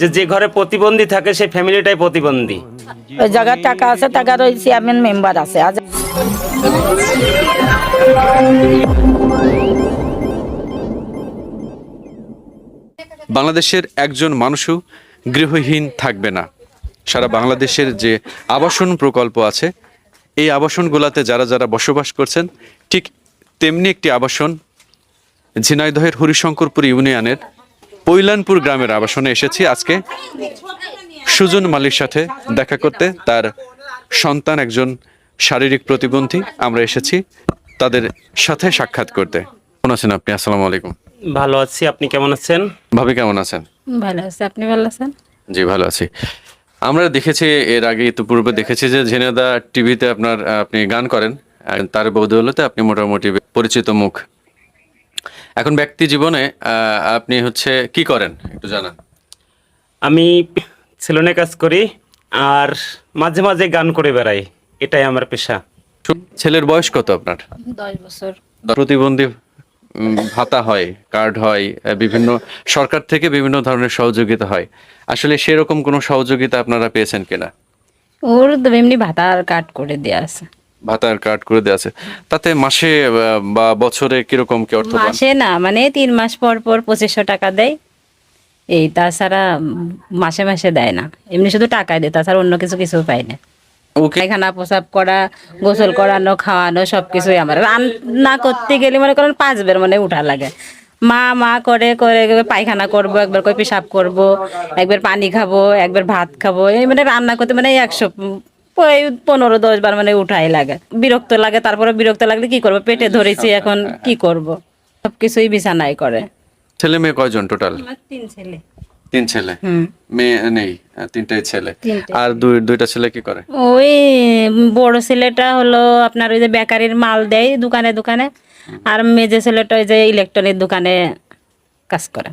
যে যে ঘরে প্রতিবন্ধী থাকে সেই ফ্যামিলিটাই প্রতিবন্ধী। ওই জায়গার টাকা আছে টাকার ওই চেয়ারম্যান মেম্বার আছে আজ বাংলাদেশের একজন মানুষও গৃহহীন থাকবে না। সারা বাংলাদেশের যে আবাসন প্রকল্প আছে এই আবাসনগুলোতে যারা যারা বসবাস করছেন ঠিক তেমনি একটি আবাসন ঝিনাইদহের হরিশঙ্করপুর ইউনিয়নের পৈলানপুর গ্রামের আবাসনে এসেছি। আজকে সুজন মালির সাথে দেখা করতে তার সন্তান একজন শারীরিক প্রতিবন্ধী। আমরা এসেছি তাদের সাথে সাক্ষাৎ করতে। কেমন আছেন আপনি? আসসালামু আলাইকুম। ভালো আছি। আপনি কেমন আছেন? ভাবি কেমন আছেন? ভালো আছে। আপনি ভালো আছেন? জি ভালো আছি। আমরা দেখেছি এর আগে তো পূর্বে দেখেছি যে ঝিনেদা টিভিতে আপনার আপনি গান করেন। তার বদৌলতে আপনি মোটামুটি পরিচিত মুখ এখন ব্যক্তি জীবনে আপনি হচ্ছে কি করেন? একটু জানান। আমি সেলুনে কাজ করি আর মাঝে মাঝে গান করে বেড়াই। এটাই আমার পেশা। ছেলের বয়স কত আপনার? দশ বছর। প্রতিবন্ধী ভাতা হয় কার্ড হয় বিভিন্ন সরকার থেকে বিভিন্ন ধরনের সহযোগিতা হয়। আসলে সেরকম কোনো সহযোগিতা আপনারা পেয়েছেন কিনা? ওর তো এমনি ভাতার কার্ড করে দেওয়া আছে। ভাতার কার্ড করে দেওয়া আছে। তাতে মাসে বা বছরে কীরকম কি অর্থ? মাসে না মানে তিন মাস পর পর পঁচিশশো টাকা দেয়। এই তাছাড়া মাসে মাসে দেয় না। এমনি শুধু টাকাই দেয় তাছাড়া অন্য কিছু কিছু পাই না। ওকে। পায়খানা প্রসাব করা গোসল করানো খাওয়ানো সবকিছুই আমার। রান্না করতে গেলে মনে করেন পাঁচ বের মানে উঠা লাগে। মা মা করে করে পায়খানা করব একবার করে পেশাব করব একবার পানি খাব একবার ভাত খাব এই মানে রান্না করতে মানে একশো ওই পনেরো দশ বার মানে উঠাই লাগে। বিরক্ত লাগে তারপরে বিরক্ত লাগলে কি করব? পেটে ধরেছি এখন কি করব? সবকিছুই বিছানায় করে। ছেলে মেয়ে কয়জন টোটাল তিন ছেলে। তিন ছেলে? হুম। মেয়ে নেই তিনটাই ছেলে। আর দুই দুইটা ছেলে কি করে? ওই বড় ছেলেটা হলো আপনার ওই যে বেকারির মাল দেয় দোকানে দোকানে আর মেজে ছেলেটা ওই যে ইলেকট্রনিক দোকানে কাজ করে।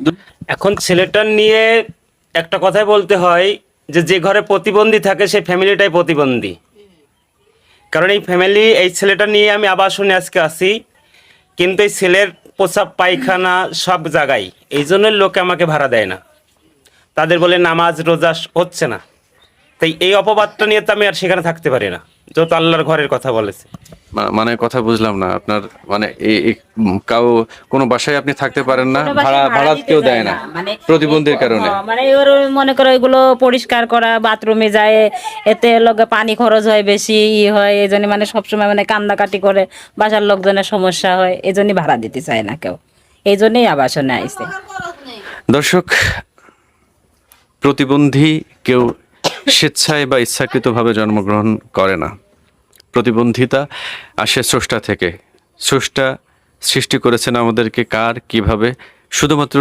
দু- এখন ছেলেটার নিয়ে একটা কথাই বলতে হয় যে যে ঘরে প্রতিবন্ধী থাকে সেই ফ্যামিলিটাই প্রতিবন্ধী। কারণ এই ফ্যামিলি, এই ছেলেটা নিয়ে আমি আবার শুনে আজকে আসি, কিন্তু এই ছেলের প্রসাব পায়খানা সব জায়গায়। এই জন্যই লোকে আমাকে ভাড়া দেয় না। তাদের বলে নামাজ, রোজা হচ্ছে না। তাই এই অপবাদটা নিয়ে তো আমি আর সেখানে থাকতে পারি না। যত আল্লাহর ঘরের কথা বলেছে। মানে কথা বুঝলাম না আপনার মানে কাউ কোনো বাসায় আপনি থাকতে পারেন না? ভাড়া ভাড়া কেউ দেয় না মানে প্রতিবন্ধীর কারণে। মানে ওই মনে করো এগুলো পরিষ্কার করা বাথরুমে যায় এতে লগে পানি খরচ হয় বেশি ই হয় এই জন্য মানে সবসময় মানে কান্দাকাটি করে বাসার লোকজনের সমস্যা হয় এই জন্যই ভাড়া দিতে চায় না কেউ। এই জন্যই আবাসনে আইছে। দর্শক প্রতিবন্ধী কেউ স্বেচ্ছায় বা ইচ্ছাকৃতভাবে জন্মগ্রহণ করে না। প্রতিবন্ধিতা আসে স্রষ্টা থেকে। স্রষ্টা সৃষ্টি করেছেন আমাদেরকে কার, কীভাবে? শুধুমাত্র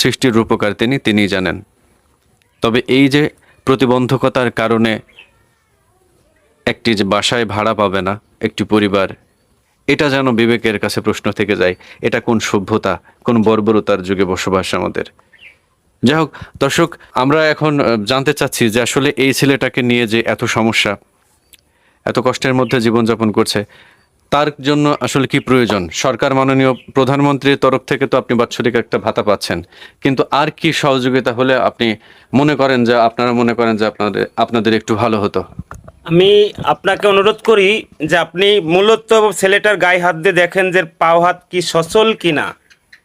সৃষ্টির রূপকার তিনি, তিনিই জানেন। তবে এই যে প্রতিবন্ধকতার কারণে একটি যে বাসায় ভাড়া পাবে না একটি পরিবার, এটা যেন বিবেকের কাছে প্রশ্ন থেকে যায়, এটা কোন সভ্যতা, কোন বর্বরতার যুগে বসবাস আমাদের। যাই হোক, দর্শক, আমরা এখন জানতে চাচ্ছি যে আসলে এই ছেলেটাকে নিয়ে যে এত সমস্যা এত কষ্টের মধ্যে জীবনযাপন করছে তার জন্য আসলে কি প্রয়োজন? সরকার মাননীয় প্রধানমন্ত্রীর তরফ থেকে তো আপনি বাৎসরিক একটা ভাতা পাচ্ছেন কিন্তু আর কি সহযোগিতা হলে আপনি মনে করেন যে আপনারা মনে করেন যে আপনাদের আপনাদের একটু ভালো হতো? আমি আপনাকে অনুরোধ করি যে আপনি মূলত ছেলেটার গায়ে হাত দিয়ে দেখেন যে পাও হাত কি সচল কিনা।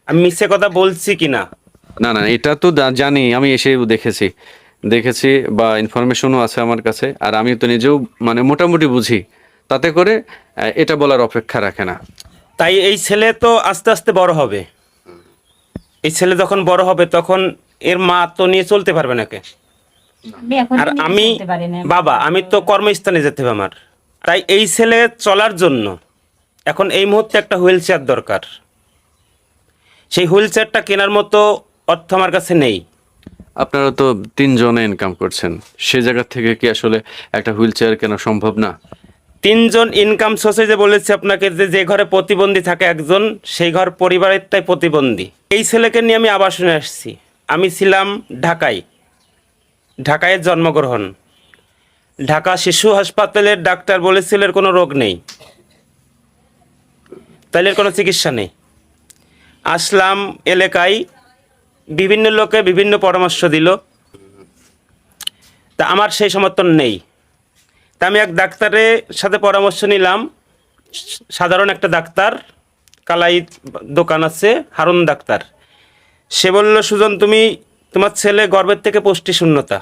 আমি মিথ্যে কথা বলছি কিনা? না না এটা তো জানি আমি এসে দেখেছি। দেখেছি বা ইনফরমেশনও আছে আমার কাছে। আর আমি তো নিজেও মানে মোটামুটি বুঝি। তাতে করে এটা বলার অপেক্ষা রাখে না। তাই এই ছেলে তো আস্তে আস্তে বড় হবে। এই ছেলে যখন বড় হবে তখন এর মা তো নিয়ে চলতে পারবে নাকি আমি আর আমি বাবা আমি তো কর্মস্থানে যেতে হবে আমার। তাই এই ছেলে চলার জন্য এখন এই মুহূর্তে একটা হুইল চেয়ার দরকার। সেই হুইল চেয়ারটা কেনার মতো অর্থ আমার কাছে নেই। আপনারা তো তিনজনে ইনকাম করছেন। সে জায়গা থেকে কি আসলে একটা হুইল চেয়ার কেনা সম্ভব না? তিনজন ইনকাম সোর্সে যে বলেছি আপনাকে, যে যে ঘরে প্রতিবন্ধী থাকে একজন, সেই ঘর পরিবারের তাই প্রতিবন্ধী। এই ছেলেকে নিয়ে আমি আবাসনে আসছি। আমি ছিলাম ঢাকায়। ঢাকায় জন্মগ্রহণ। ঢাকা শিশু হাসপাতালের ডাক্তার বলেছিল এর কোনো রোগ নেই। তাহলে কোনো চিকিৎসা নেই। আসলাম এলাকায় বিভিন্ন লোকে বিভিন্ন পরামর্শ দিল। তা আমার সেই সমর্থন নেই। তা আমি এক ডাক্তারের সাথে পরামর্শ নিলাম। সাধারণ একটা ডাক্তার কালাই দোকান আছে হারুন ডাক্তার। সে বলল সুজন তুমি তোমার ছেলে গর্বের থেকে পুষ্টি শূন্যতা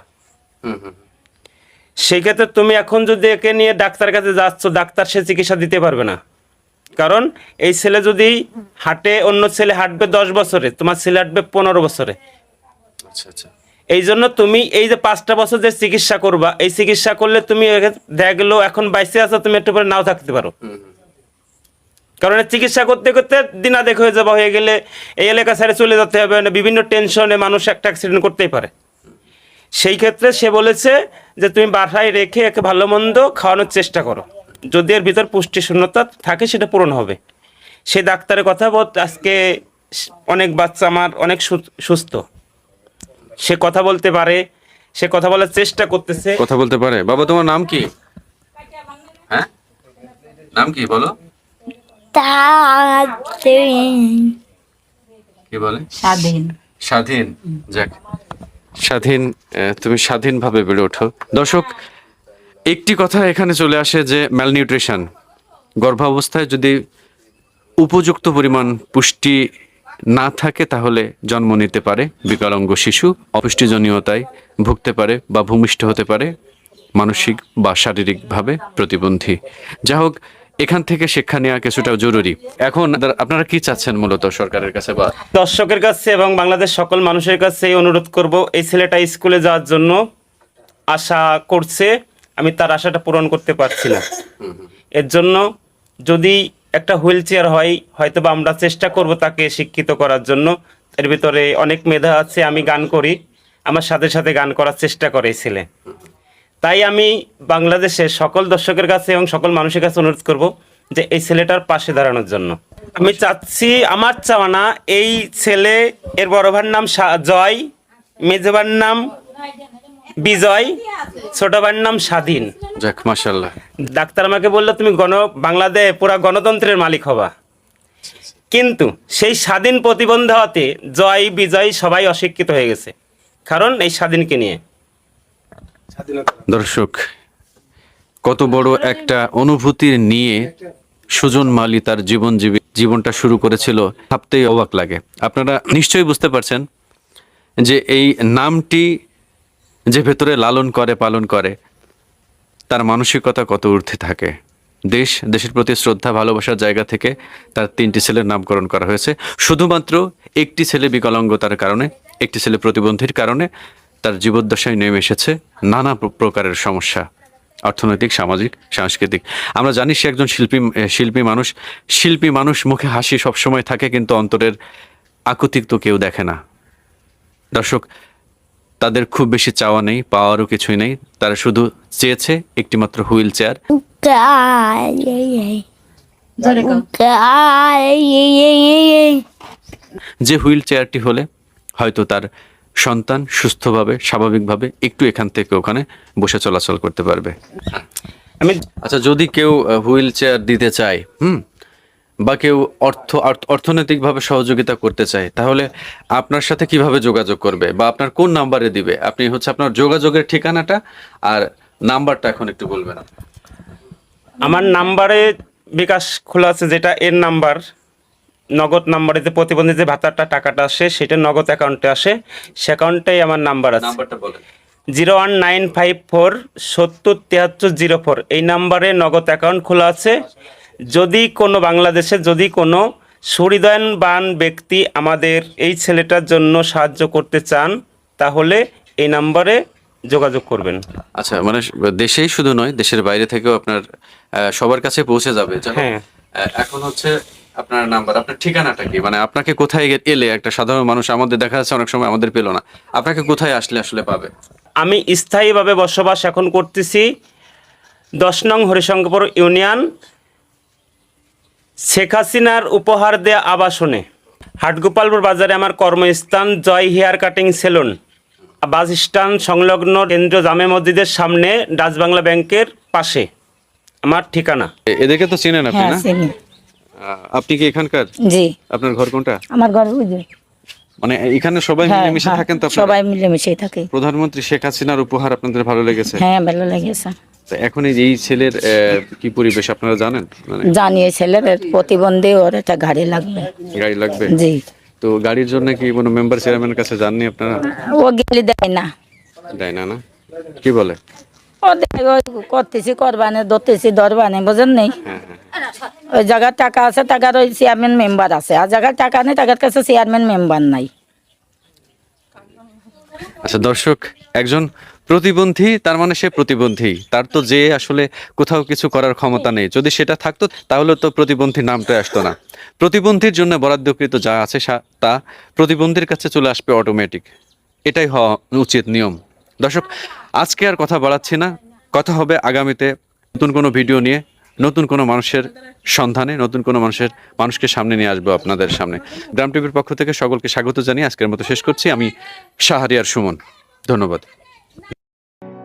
সেই ক্ষেত্রে তুমি এখন যদি একে নিয়ে ডাক্তার কাছে যাচ্ছ ডাক্তার সে চিকিৎসা দিতে পারবে না। কারণ এই ছেলে যদি হাঁটে অন্য ছেলে হাঁটবে দশ বছরে তোমার ছেলে হাঁটবে পনেরো বছরে। আচ্ছা আচ্ছা। এই জন্য তুমি এই যে পাঁচটা বছর যে চিকিৎসা করবা এই চিকিৎসা করলে তুমি দেখল এখন বাইসে আছো তুমি একটু পরে নাও থাকতে পারো। কারণ চিকিৎসা করতে করতে দিনা দেখ হয়ে যাবা হয়ে গেলে এই এলাকা ছেড়ে চলে যেতে হবে না বিভিন্ন টেনশনে মানুষ একটা অ্যাক্সিডেন্ট করতেই পারে। সেই ক্ষেত্রে সে বলেছে যে তুমি বাসায় রেখে একে ভালো মন্দ খাওয়ানোর চেষ্টা করো। যদি এর ভিতর পুষ্টি শূন্যতা থাকে সেটা পূরণ হবে। সেই ডাক্তারের কথা বল আজকে অনেক বাচ্চা আমার অনেক সুস্থ সে কথা বলতে পারে সে কথা বলার চেষ্টা করতেছে। কথা বলতে পারে। বাবা তোমার নাম কি? হ্যাঁ? নাম কি বলো? কি বলে? স্বাধীন। স্বাধীন। যাক। স্বাধীন তুমি স্বাধীনভাবে বেড়ে ওঠো। দর্শক একটি কথা এখানে চলে আসে যে ম্যালনিউট্রিশন গর্ভাবস্থায় যদি উপযুক্ত পরিমাণ পুষ্টি না থাকে তাহলে জন্ম নিতে পারে, বিকলাঙ্গ শিশু, অপুষ্টিজনীয়তায় ভুগতে পারে বা ভূমিষ্ঠ হতে পারে, মানসিক বা শারীরিকভাবে প্রতিবন্ধী। যা হোক, এখান থেকে শিক্ষা নেওয়া কিছুটা জরুরি। এখন আপনারা কি চাচ্ছেন মূলত সরকারের কাছে বা দর্শকের কাছে এবং বাংলাদেশ সকল মানুষের কাছে অনুরোধ করব, এই ছেলেটা স্কুলে যাওয়ার জন্য আশা করছে। আমি তার আশাটা পূরণ করতে পারছি না। এর জন্য যদি একটা হুইল চেয়ার হয় হয়তো বা আমরা চেষ্টা করব তাকে শিক্ষিত করার জন্য। এর ভিতরে অনেক মেধা আছে, আমি গান করি। আমার সাথে সাথে গান করার চেষ্টা করে ছেলে। তাই আমি বাংলাদেশে সকল দর্শকের কাছে এবং সকল মানুষের কাছে অনুরোধ করব যে এই ছেলেটার পাশে দাঁড়ানোর জন্য। আমি চাচ্ছি, আমার চাওয়া না, এই ছেলে, এর বড় ভাইয়ের নাম জয় মেজবার নাম বিজয় ছোট ভাইয়ের নাম স্বাধীন। যাক মাশাল্লাহ ডাক্তার আমাকে বলল তুমি গণ বাংলাদেশ পুরা গণতন্ত্রের মালিক হবা। কিন্তু সেই স্বাধীন প্রতিবন্ধ হতে জয় বিজয় সবাই অশিক্ষিত হয়ে গেছে। কারণ এই স্বাধীনকে নিয়ে। দর্শক কত বড় একটা অনুভূতি নিয়ে সুজন মালি তার জীবন জীবী জীবনটা শুরু করেছিল ভাবতেই অবাক লাগে। আপনারা নিশ্চয়ই বুঝতে পারছেন যে এই নামটি যে ভেতরে লালন করে, পালন করে, তার মানসিকতা কত ঊর্ধ্বে থাকে। দেশ, দেশের প্রতি শ্রদ্ধা, ভালোবাসার জায়গা থেকে তার তিনটি ছেলের নামকরণ করা হয়েছে। শুধুমাত্র একটি ছেলে বিকলাঙ্গতার কারণে, একটি ছেলে প্রতিবন্ধীর কারণে তার জীবদ্দশায় নেমে এসেছে নানা প্রকারের সমস্যা, অর্থনৈতিক, সামাজিক, সাংস্কৃতিক। আমরা জানি সে একজন শিল্পী শিল্পী মানুষ। শিল্পী মানুষ মুখে হাসি সবসময় থাকে, কিন্তু অন্তরের আকুতিক তো কেউ দেখে না। দর্শক তাদের খুব বেশি চাওয়া নেই পাওয়ারও কিছুই নেই। তারা শুধু চেয়েছে একটিমাত্র হুইল চেয়ার। যে হুইল চেয়ারটি হলে হয়তো তার সন্তান সুস্থভাবে স্বাভাবিকভাবে একটু এখান থেকে ওখানে বসে চলাচল করতে পারবে। আমি আচ্ছা যদি কেউ হুইল চেয়ার দিতে চায় হুম বা কেউ অর্থ অর্থ- অর্থনৈতিকভাবে সহযোগিতা করতে চায় তাহলে আপনার সাথে কীভাবে যোগাযোগ করবে? বা আপনার কোন নাম্বারে দিবে? আপনি হচ্ছে আপনার যোগাযোগের ঠিকানাটা আর নাম্বারটা এখন একটু বলবেন। আমার নাম্বারে বিকাশ খোলা আছে যেটা এর নাম্বার নগদ নাম্বারে যে প্রতিবন্ধী যে ভাতাটা টাকাটা আসে সেটা নগদ অ্যাকাউন্টে আসে সে অ্যাকাউন্টেই আমার নাম্বার আছে। নাম্বারটা বলেন। Zero one nine five four সত্তর তিয়াত্তর জিরো ফোর এই নাম্বারে নগদ অ্যাকাউন্ট খোলা আছে। যদি কোনো বাংলাদেশে যদি কোনো সুহৃদয়বান ব্যক্তি আমাদের এই ছেলেটার জন্য সাহায্য করতে চান তাহলে এই নাম্বারে যোগাযোগ করবেন। আচ্ছা মানে দেশেই শুধু নয় দেশের বাইরে থেকেও আপনার সবার কাছে পৌঁছে যাবে হ্যাঁ। এখন হচ্ছে আপনার নাম্বার আপনার ঠিকানাটা কি? মানে আপনাকে কোথায় এলে একটা সাধারণ মানুষ আমাদের দেখা যাচ্ছে অনেক সময় আমাদের পেল না আপনাকে কোথায় আসলে আসলে পাবে? আমি স্থায়ীভাবে বসবাস এখন করতেছি দশ নং হরিশঙ্করপুর ইউনিয়ন শেখ হাসিনার উপহার দেয়া আবাসনে। হাটগোপালপুর বাজারে আমার কর্মস্থান Joy hair cutting saloon. Bus stand সংলগ্ন কেন্দ্রীয় জামে মসজিদের সামনে ডাচ বাংলা ব্যাংকের পাশে। আমার ঠিকানা। এদেরকে তো চিনেন আপনি হ্যাঁ না? চিনি। আপনি কি এখানকার? জি। আপনার ঘর কোনটা? আমার ঘর বুঝে মানে এখানে সবাই হ্যাঁ মিলেমিশে হ্যাঁ, থাকেন তো আপনারা? সবাই মিলেমিশে থাকে। প্রধানমন্ত্রী শেখ হাসিনার উপহার আপনাদের ভালো লেগেছে? হ্যাঁ ভালো লেগেছে। এখন এই ছেলের কি পরিবেশ আপনারা জানেন? মানে ছেলের প্রতিবন্ধী ওর একটা গাড়ি লাগবে। গাড়ি লাগবে? জি। তো গাড়ির জন্য কি কোনো মেম্বার চেয়ারম্যানের কাছে যাননি আপনারা? ও গেলে দেয় না। দেয় না না? কি বলে? ও করতেছি করবানে ধরতেছি ধরবানে বোঝেন নেই? হ্যাঁ হ্যাঁ। ওই জায়গার টাকা আছে টাকার ওই চেয়ারম্যান মেম্বার আছে। আর জায়গার টাকা নেই টাকার কাছে চেয়ারম্যান মেম্বার নাই। আচ্ছা দর্শক একজন প্রতিবন্ধী, তার মানে সে প্রতিবন্ধী। তার তো যে আসলে কোথাও কিছু করার ক্ষমতা নেই। যদি সেটা থাকতো, তাহলে তো প্রতিবন্ধী নামটা আসতো না। প্রতিবন্ধীর জন্য বরাদ্দকৃত যা আছে তা প্রতিবন্ধীর কাছে চলে আসবে অটোমেটিক এটাই হওয়া উচিত নিয়ম। দর্শক, আজকে আর কথা বাড়াচ্ছি না। কথা হবে আগামীতে নতুন কোনো ভিডিও নিয়ে, নতুন কোনো মানুষের সন্ধানে, নতুন কোনো মানুষের, মানুষকে সামনে নিয়ে আসব আপনাদের সামনে। গ্রাম টিভির পক্ষ থেকে সকলকে স্বাগত জানিয়ে আজকের মতো শেষ করছি। আমি শাহরিয়ার সুমন। ধন্যবাদ।